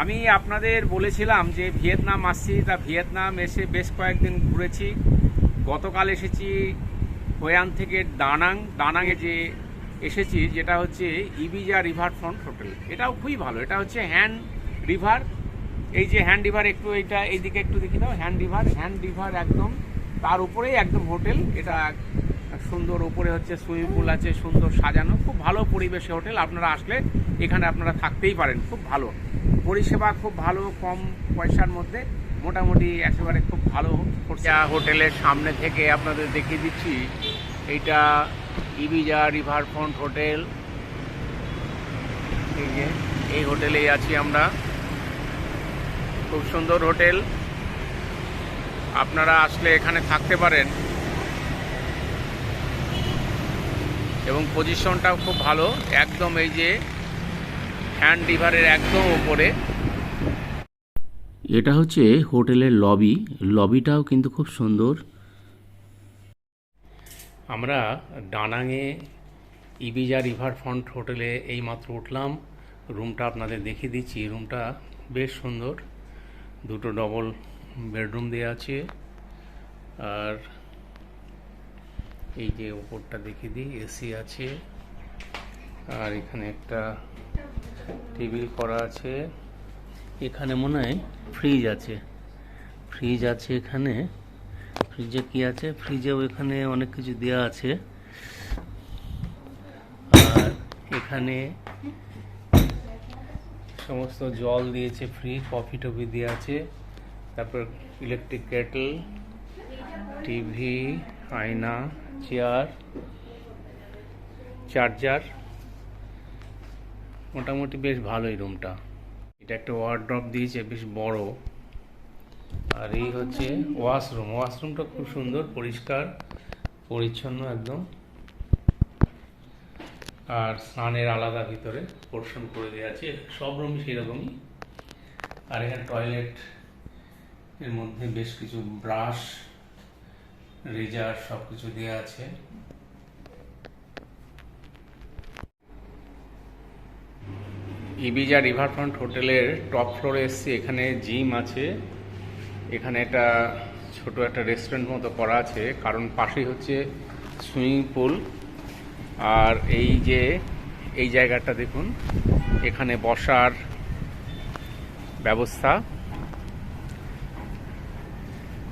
আমি আপনাদের বলেছিলাম যে ভিয়েতনাম আসছি, তা ভিয়েতনাম এসে বেশ কয়েকদিন ঘুরেছি। গতকাল এসেছি হোয়ান থেকে দানাং। দানাংয়ে যে এসেছি, যেটা হচ্ছে ইবিজা রিভার ফ্রন্ট হোটেল। এটাও খুবই ভালো। এটা হচ্ছে হ্যান্ড রিভার। এই যে হ্যান্ড রিভার একটু এইটা এইদিকে একটু দেখি দাও হ্যান্ড রিভার হ্যান্ড রিভার একদম তার উপরেই একদম হোটেল। এটা সুন্দর উপরে হচ্ছে সুইমিং পুল আছে, সুন্দর সাজানো। খুব ভালো পরিবেশে হোটেল। আপনারা আসলে এখানে আপনারা থাকতেই পারেন। খুব ভালো। পরিষেবা খুব ভালো, কম পয়সার মধ্যে। মোটামুটি একেবারে খুব ভালো যা হোটেলের সামনে থেকে আপনাদের দেখিয়ে দিচ্ছি। এইটা ইবিজা রিভার ফ্রন্ট হোটেল। এই এই হোটেলেই আছি আমরা। খুব সুন্দর হোটেল। আপনারা আসলে এখানে থাকতে পারেন। এবং পজিশনটাও খুব ভালো। একদম এই যে হ্যান্ড রিভারের একদম উপরে। এটা হচ্ছে হোটেলের লবি। লবিটাও কিন্তু খুব সুন্দর। আমরা ডানাঙে ইবিজা রিভার ফ্রন্ট হোটেলে এইমাত্র উঠলাম। রুমটা আপনাদের দেখিয়ে দিচ্ছি। রুমটা বেশ সুন্দর। দুটো ডবল বেডরুম দেওয়া আছে। আর এই যে ওপরটা দেখিয়ে দিই এসি আছে। আর এখানে একটা টেবিল করা আছে। এখানে মনে হয় ফ্রিজ আছে। ফ্রিজ আছে এখানে। ফ্রিজে কি আছে? ফ্রিজেও এখানে অনেক কিছু দেওয়া আছে। আর এখানে সমস্ত জল দিয়েছে ফ্রি কফি টফি দেওয়া আছে। তারপর ইলেকট্রিক কেটল, টিভি, আয়না, চেয়ার, চার্জার। মোটামুটি বেশ ভালোই রুমটা এটা একটা ওয়ার্ড্রপ দিয়েছে, বেশ বড়। আর এই হচ্ছে ওয়াশরুম ওয়াশরুমটা খুব সুন্দর, পরিষ্কার, পরিচ্ছন্ন একদম। আর স্নানের আলাদা ভিতরে পোর্শন করে দেওয়া আছে। সব রুমই সেরকমই। আর এখানে টয়লেট এর মধ্যে বেশ কিছু ব্রাশ রেজার সব কিছু দেওয়া আছে। ইবিজা রিভারফ্রন্ট হোটেলের টপ ফ্লোরে এসছি। এখানে জিম আছে। এখানে একটা ছোট একটা রেস্টুরেন্ট মতো করা আছে। কারণ পাশেই হচ্ছে সুইমিং পুল। আর এই যে, এই জায়গাটা দেখুন, এখানে বসার ব্যবস্থা।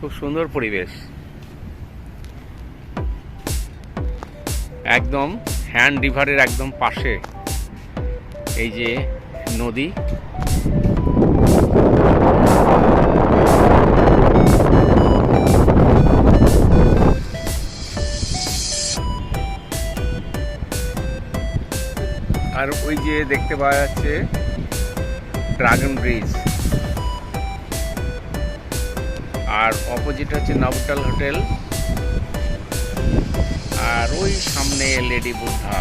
খুব সুন্দর পরিবেশ। একদম হ্যান্ড রিভারের একদম পাশে। এই যে নদী। আর ওই যে দেখতে পাওয়া যাচ্ছে ড্রাগন ব্রিজ। আর অপোজিট হচ্ছে নবটাল হোটেল। আর ওই সামনে লেডি বুদ্ধা।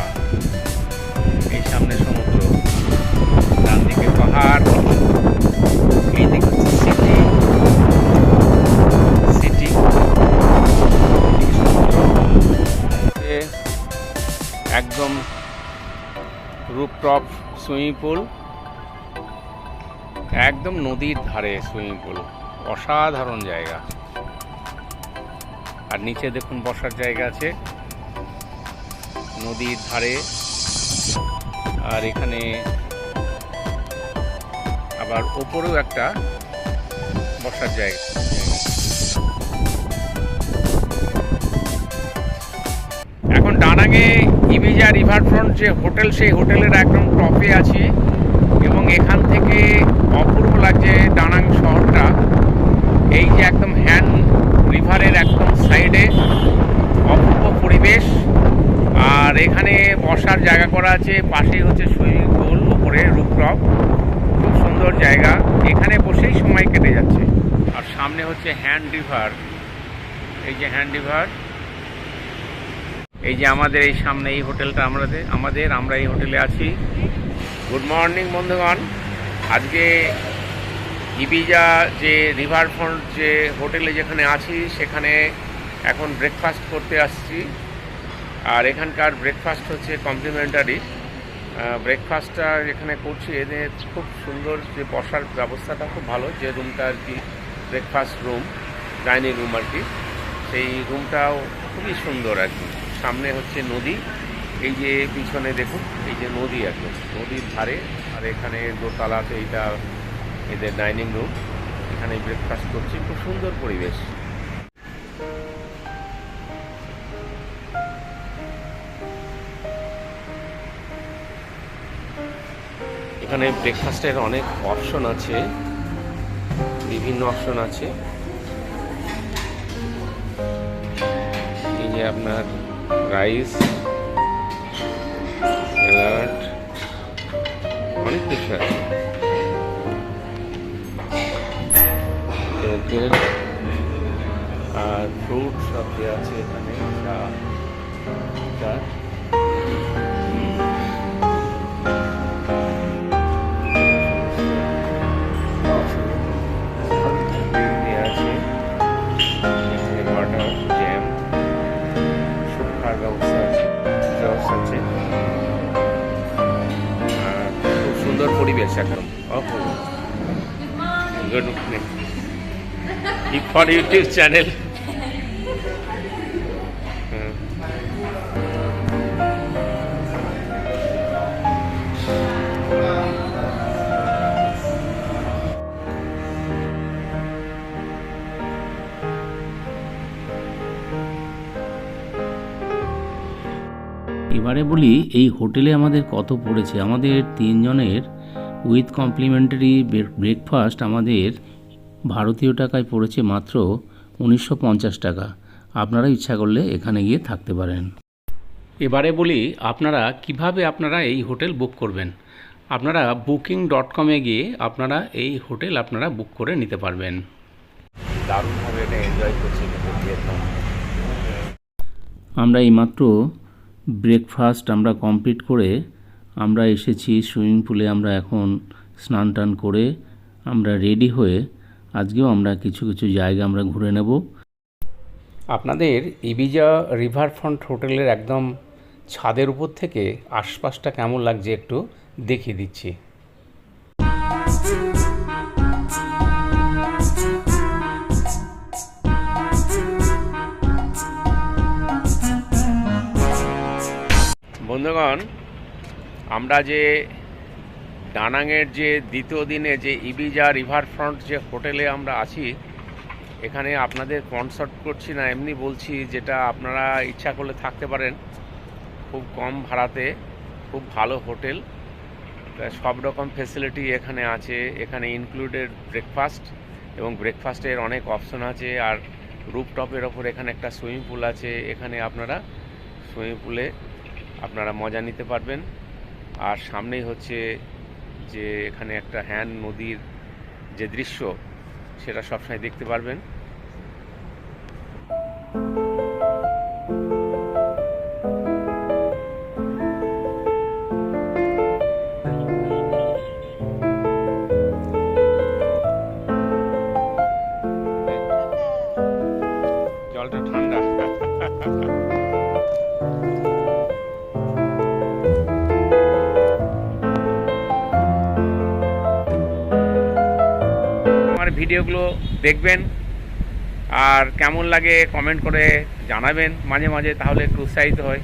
এই সামনে সমুদ্র। ডান দিকে পাহাড় এই দিকে হচ্ছে একদম রুপটপ সুইমিং পুল, একদম নদীর ধারে সুইমিং পুল, অসাধারণ জায়গা। আর নিচে দেখুন বসার জায়গা আছে, নদীর ধারে। আর এখানে আবার ওপরেও একটা বসার জায়গা। এখন ডানাঙে ইবিজা রিভারফ্রন্ট যে হোটেল, সেই হোটেলের একদম টপে আছি এবং এখান থেকে অপূর্ব লাগছে ডানাং শহরটা। এই যে একদম হ্যান্ড রিভারের একদম সাইডে অপূর্ব পরিবেশ। আর এখানে বসার জায়গা করা আছে, পাশেই হচ্ছে সুইমিং পুল উপরে রুপটপ সুন্দর জায়গা। এখানে বসেই সময় কেটে যাচ্ছে। আর সামনে হচ্ছে হ্যান্ড রিভার। এই যে হ্যান্ড রিভার। এই যে আমাদের এই সামনে এই হোটেলটা আমাদের আমাদের, আমরা এই হোটেলে আছি। গুড মর্নিং, বন্ধুগণ। আজকে ইবিজা যে রিভার ফ্রন্ট যে হোটেলে যেখানে আছি, সেখানে এখন ব্রেকফাস্ট করতে আসছি। আর এখানকার ব্রেকফাস্ট হচ্ছে কমপ্লিমেন্টারি ব্রেকফাস্টটা এখানে করছি এদের খুব সুন্দর যে বসার ব্যবস্থাটা খুব ভালো, যে রুমটা আর কি ব্রেকফাস্ট রুম ডাইনিং রুম আর কি, সেই রুমটাও খুবই সুন্দর আর কি। সামনে হচ্ছে নদী, এই যে পিছনে দেখুন, এই যে নদী একদম নদীর ধারে, আর এখানে দোতলাতে এইটা এদের ডাইনিং রুম এখানে ব্রেকফাস্ট করছি, খুব সুন্দর পরিবেশ। এখানে ব্রেকফাস্টের অনেক অপশন আছে। বিভিন্ন অপশন আছে। এই যে আপনার রাইস স্যালাড অনেক কিছু আছে। আর ফ্রুট সব আছে এখানে, চা চা। আছে খুব সুন্দর পরিবেশ একদম অপূর্ব। Good morning for YouTube channel এবারে বলি এই হোটেলে আমাদের কত পড়েছে? আমাদের তিনজনের উইথ কমপ্লিমেন্টারি ব্রেকফাস্ট আমাদের ভারতীয় টাকায় পড়েছে মাত্র উনিশশো পঞ্চাশ টাকা। আপনারা ইচ্ছা করলে এখানে গিয়ে থাকতে পারেন। এবারে বলি আপনারা কীভাবে আপনারা এই হোটেল বুক করবেন? আপনারা বুকিং ডট কমে গিয়ে আপনারা এই হোটেল আপনারা বুক করে নিতে পারবেন। দারুণভাবে এটা এনজয় করছি আমরা এইমাত্র ব্রেকফাস্ট আমরা কমপ্লিট করে আমরা এসেছি সুইমিং পুলে আমরা এখন স্নান টান করে আমরা রেডি হয়ে আজকেও আমরা কিছু কিছু জায়গা আমরা ঘুরে নেব। আপনাদের ইবিজা রিভার ফ্রন্ট হোটেলের একদম ছাদের উপর থেকে আশপাশটা কেমন লাগছে একটু দেখিয়ে দিচ্ছি। বন্ধুগণ, আমরা যে ডানাংয়ের যে দ্বিতীয় দিনে যে ইবিজা রিভার ফ্রন্ট যে হোটেলে আমরা আছি, এখানে আপনাদের কনসার্ট করছি না, এমনি বলছি যেটা আপনারা ইচ্ছা করলে থাকতে পারেন। খুব কম ভাড়াতে, খুব ভালো হোটেল। সব রকম ফেসিলিটি এখানে আছে, এখানে ইনক্লুডেড ব্রেকফাস্ট এবং ব্রেকফাস্টের অনেক অপশন আছে আর রুপটপের ওপর এখানে একটা সুইমিং পুল আছে, এখানে আপনারা সুইমিং পুলে আপনারা মজা নিতে পারবেন। আর সামনেই হচ্ছে যে এখানে একটা হ্যান নদীর যে দৃশ্য, সেটা সবসময় দেখতে পারবেন। ভিডিওগুলো দেখবেন। আর কেমন লাগে কমেন্ট করে জানাবেন মাঝে মাঝে তাহলে একটু উৎসাহিত হয়